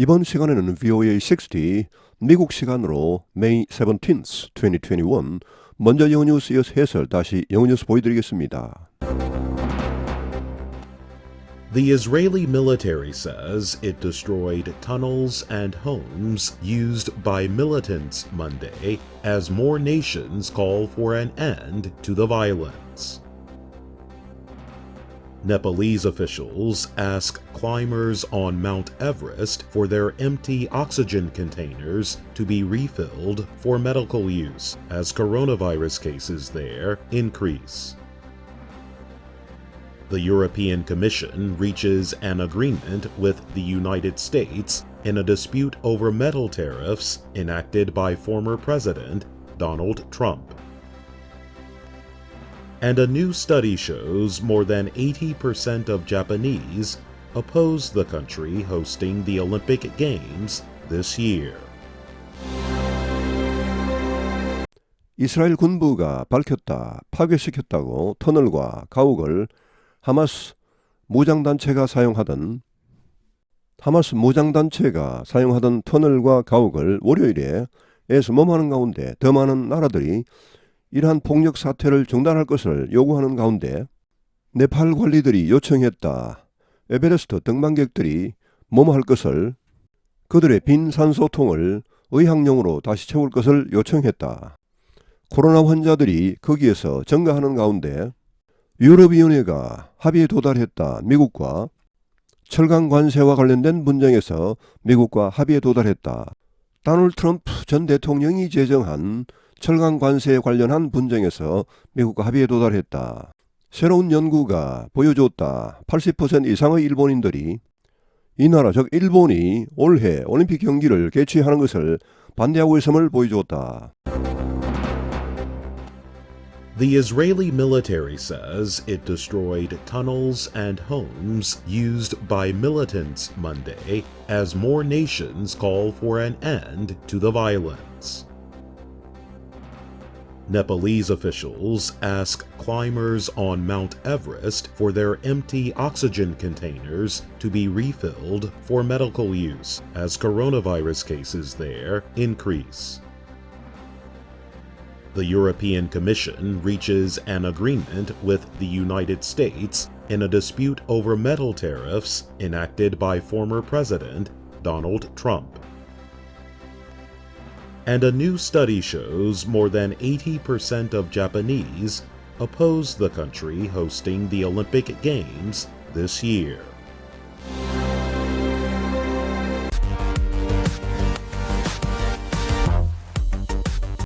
이번 시간에는 VOA 60 미국 시간으로 May 17th, 2021 먼저 영어 뉴스 이어서 해설 다시 영어 뉴스 보여드리겠습니다. The Israeli military says it destroyed tunnels and homes used by militants Monday as more nations call for an end to the violence. Nepalese officials ask climbers on Mount Everest for their empty oxygen containers to be refilled for medical use as coronavirus cases there increase. The European Commission reaches an agreement with the United States in a dispute over metal tariffs enacted by former President Donald Trump. And a new study shows more than 80% of Japanese oppose the country hosting the Olympic Games this year. 이스라엘 군부가 밝혔다. 파괴시켰다고 터널과 가옥을 하마스 무장단체가 사용하던 하마스 무장단체가 사용하던 터널과 가옥을 월요일에 애스몸하는 가운데 더 많은 나라들이 이러한 폭력 사태를 중단할 것을 요구하는 가운데 네팔 관리들이 요청했다. 에베레스트 등반객들이 몸할 것을 그들의 빈 산소통을 의학용으로 다시 채울 것을 요청했다. 코로나 환자들이 거기에서 증가하는 가운데 유럽위원회가 합의에 도달했다. 미국과 철강 관세와 관련된 분쟁에서 미국과 합의에 도달했다. 다널드 트럼프 전 대통령이 제정한 철강 관세에 관련한 분쟁에서 미국과 합의에 도달했다. 새로운 연구가 보여줬다. 80% 이상의 일본인들이 이 나라 즉 일본이 올해 올림픽 경기를 개최하는 것을 반대하고 있음을 보여줬다. The Israeli military says it destroyed tunnels and homes used by militants Monday as more nations call for an end to the violence. Nepalese officials ask climbers on Mount Everest for their empty oxygen containers to be refilled for medical use as coronavirus cases there increase. The European Commission reaches an agreement with the United States in a dispute over metal tariffs enacted by former President Donald Trump. And a new study shows more than 80% of Japanese oppose the country hosting the Olympic Games this year.